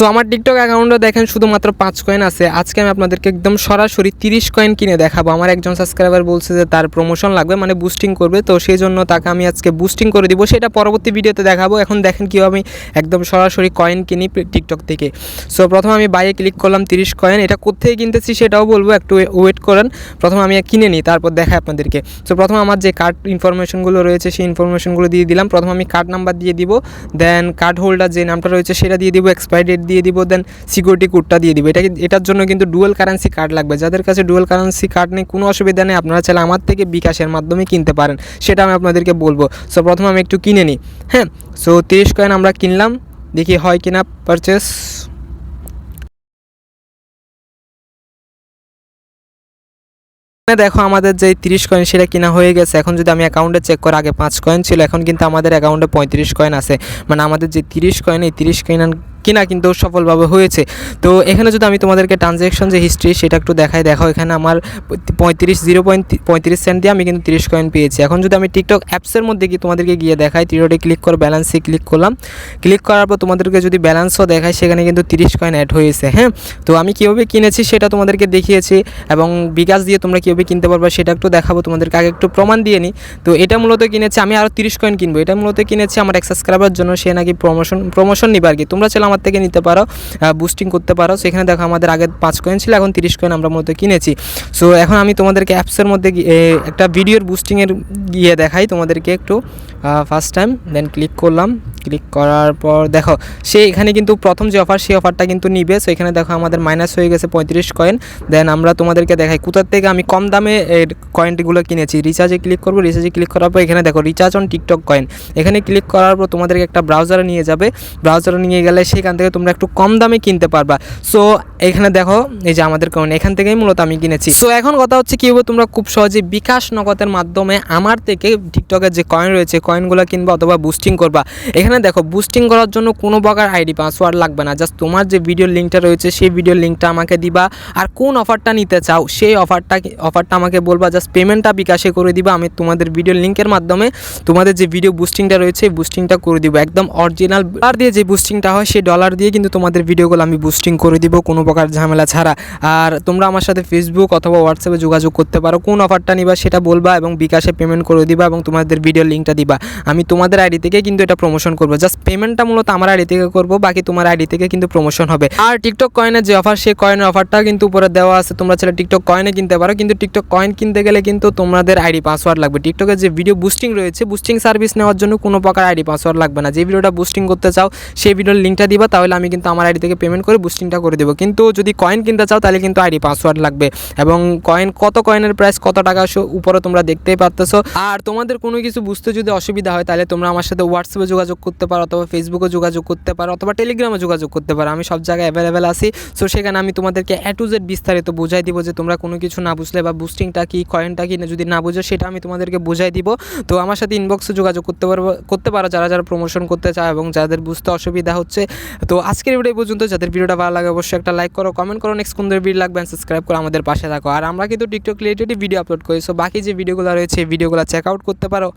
So আমার TikTok অ্যাকাউন্টও দেখেন শুধুমাত্র পাঁচ কয়েন আছে। আজকে আমি আপনাদেরকে একদম সরাসরি তিরিশ কয়েন কিনে দেখাবো। আমার একজন সাবস্ক্রাইবার বলছে যে তার প্রমোশন লাগবে মানে বুস্টিং করবে। তো সেই জন্য তাকে আমি আজকে বুস্টিং করে দিব। সেটা পরবর্তী ভিডিওতে দেখাবো। এখন দেখেন কীভাবে আমি একদম সরাসরি কয়েন কিনি টিকটক থেকে। সো প্রথম আমি বাইয়ে ক্লিক করলাম তিরিশ কয়েন এটা কোথেকে কিনতেছি সেটাও বলব, একটু ওয়েট করেন। প্রথম আমি কিনে নিই, তারপর দেখাই আপনাদেরকে। সো প্রথম আমার যে কার্ড ইনফরমেশনগুলো রয়েছে, সেই ইনফরমেশনগুলো দিয়ে দিলাম। প্রথম আমি কার্ড নাম্বার দিয়ে দিব। দেন কার্ড হোল্ডার যে নামটা রয়েছে, সেটা দিয়ে দিব। এক্সপায়ারি ডেট দিয়ে দিব দেন সিকিউরিটি কোডটা দিয়ে দিব। এটা এটার জন্য কিন্তু ডুয়েল কারেন্সি কার্ড লাগবে। যাদের কাছে ডুয়েল কারেন্সি কার্ড নেই, কোনো অসুবিধা নেই। আপনারা চাইলে আমার থেকে বিকাশের মাধ্যমে কিনতে পারেন। সেটা আমি আপনাদেরকে বলব। সো প্রথমে আমি একটু কিনে নিই। হ্যাঁ? সো তিরিশ কয়েন আমরা কিনলাম। দেখি হয় কিনা পারচেস দেখো আমাদের যে তিরিশ কয়েন সেটা কিনা হয়ে গেছে। এখন যদি আমি অ্যাকাউন্টে চেক করি, আগে পাঁচ কয়েন ছিল। এখন কিন্তু আমাদের অ্যাকাউন্টে পঁয়ত্রিশ কয়েন আছে। মানে আমাদের যে তিরিশ কয়েন এই তিরিশ কয়েন কিনা কিন্তু সফলভাবে হয়েছে। তো এখানে যদি আমি তোমাদেরকে ট্রানজ্যাকশন যে হিস্ট্রি সেটা একটু দেখাই, দেখো এখানে আমার পঁয়ত্রিশ জিরো পয়েন্ট পঁয়ত্রিশ সেন্ট দিয়ে আমি কিন্তু তিরিশ কয়েন পেয়েছি। এখন যদি আমি টিকটক অ্যাপসের মধ্যে কি তোমাদেরকে গিয়ে দেখাই তিরোটে ক্লিক করে ব্যালেন্সে ক্লিক করলাম। ক্লিক করার পর তোমাদেরকে যদি ব্যালেন্সও দেখাই, সেখানে কিন্তু তিরিশ কয়েন অ্যাড হয়েছে হ্যাঁ? তো আমি কীভাবে কিনেছি সেটা তোমাদেরকে দেখিয়েছি এবং বিকাশ দিয়ে তোমরা কীভাবে কিনতে পারবে সেটা একটু দেখাবো, তোমাদেরকে আগে একটু প্রমাণ দিয়ে নিই। তো এটা মূলত কিনেছি, আমি আরও তিরিশ কয়েন কিনবো। এটা মূলত কিনেছি আমার এক সাবস্ক্রাইবার জন্য, সে নাকি প্রমোশন প্রমোশন নিবে আর কি তোমরা চাইলে আমার থেকে নিতে পারো বুস্টিং করতে পারো। সেখানে দেখো আমাদের আগে পাঁচ কয়েন ছিল, এখন তিরিশ কয়েন আমরা মূলত কিনেছি। সো এখন আমি তোমাদেরকে অ্যাপসের মধ্যে একটা ভিডিওর বুস্টিংয়ের গিয়ে দেখাই তোমাদেরকে একটু ফার্স্ট টাইম দেন ক্লিক করলাম। ক্লিক করার পর দেখো, সে এখানে কিন্তু প্রথম যে অফার সেই অফারটা কিন্তু নিবে। সো এখানে দেখো আমাদের মাইনাস হয়ে গেছে পঁয়ত্রিশ কয়েন দেন আমরা তোমাদেরকে দেখাই, কোথার থেকে আমি কম দামে এর কয়েনটিগুলো কিনেছি? রিচার্জে ক্লিক করব। রিচার্জে ক্লিক করার পর এখানে দেখো রিচার্জ অন টিকটক কয়েন এখানে ক্লিক করার পর তোমাদেরকে একটা ব্রাউজারে নিয়ে যাবে। ব্রাউজারে নিয়ে গেলে সেখান থেকে তোমরা একটু কম দামে কিনতে পারবা। সো এখানে দেখো, এই যে আমাদের কয়েন এখান থেকেই মূলত আমি কিনেছি। সো এখন কথা হচ্ছে কী হবে, তোমরা খুব সহজে বিকাশ নগদের মাধ্যমে আমার থেকে টিকটকের যে কয়েন রয়েছে কয়েনগুলো কিনবা অথবা বুস্টিং করবা। এখানে দেখো বুস্টিং করার জন্য কোনো প্রকার আইডি পাসওয়ার্ড লাগবে না। জাস্ট তোমার যে ভিডিওর লিঙ্কটা রয়েছে, সেই ভিডিওর লিঙ্কটা আমাকে দিবা। আর কোন অফারটা নিতে চাও, সেই অফারটা অফারটা আমাকে বলবা। জাস্ট পেমেন্টটা বিকাশে করে দিবা। আমি তোমাদের ভিডিওর লিঙ্কের মাধ্যমে তোমাদের যে ভিডিও বুস্টিংটা রয়েছে বুস্টিংটা করে দিব। একদম অরিজিনাল ডলার দিয়ে যে বুস্টিংটা হয়, সেই ডলার দিয়ে কিন্তু তোমাদের ভিডিওগুলো আমি বুস্টিং করে দিব, কোনো প্রকার ঝামেলা ছাড়া। আর তোমরা আমার সাথে ফেসবুক অথবা হোয়াটসঅ্যাপে যোগাযোগ করতে পারো। কোন অফারটা নিবা, সেটা বলবা এবং বিকাশে পেমেন্ট করে দিবা এবং তোমাদের ভিডিও লিঙ্কটা দিবা। আমি তোমাদের আইডি থেকে কিন্তু এটা প্রমোশন করব। জাস্ট পেমেন্টটা মূলত আমার আইডি থেকে করব, বাকি তোমার আইডি থেকে কিন্তু প্রমোশন হবে। আর টিকটক কয়েনের যে অফার সেই কয়েনের অফারটা কিন্তু উপরে দেওয়া আছে। তোমরা ছেলে টিকটক কয়েনে কিনতে পারো, কিন্তু টিকটক কয়েন কিনতে গেলে কিন্তু তোমাদের আইডি পাসওয়ার্ড লাগবে। টিকটকের যে ভিডিও বুস্টিং রয়েছে বুস্টিং সার্ভিস নেওয়ার জন্য কোনো প্রকার আইডি পাসওয়ার্ড লাগবে না। যে ভিডিওটা বুস্টিং করতে চাও, সেই ভিডিওর লিঙ্কটা দিবা, তাহলে আমি কিন্তু আমার আইডি থেকে পেমেন্ট করে বুস্টিংটা করে দেবো। কিন্তু যদি কয়েন কিনতে চাও, তাহলে কিন্তু আইডি পাসওয়ার্ড লাগবে। এবং কয়েন কত কয়েনের প্রাইস কত টাকা উপরে তোমরা দেখতেই পারতেছো। আর তোমাদের কোনো কিছু বুঝতে যদি অসুবিধা হয়, তাহলে তোমরা আমার সাথে হোয়াটসঅ্যাপে যোগাযোগ করতে পারো অথবা ফেসবুকে যোগাযোগ করতে পারো অথবা টেলিগ্রামে যোগাযোগ করতে পারো। আমি সব জায়গায় অ্যাভেলেবেল আছি। সো সেখানে আমি তোমাদেরকে এ টু জেড বিস্তারিত বোঝাই দিব যে তোমরা কোনো কিছু না বুঝলে বা বুস্টিংটা কি কয়েনটা কি যদি না বুঝো, সেটা আমি তোমাদেরকে বুঝাই দিব। তো আমার সাথে ইনবক্সে যোগাযোগ করতে পারব, করতে পারো যারা যারা প্রমোশন করতে চায় এবং যাদের বুঝতে অসুবিধা হচ্ছে। তো আজকের ভিডিও পর্যন্ত। যাদের ভিডিওটা ভালো লাগে অবশ্যই একটা লাইক করো কমেন্ট করো নেক্সট কোন ভিডিও লাগবে সাবস্ক্রাইব করো আমাদের পাশে থাকো। আর আমরা কিন্তু টিকটক রিলেটেড ভিডিও আপলোড করি। সো বাকি যে ভিডিওগুলো রয়েছে ভিডিওগুলো চেক আউট করতে পারো।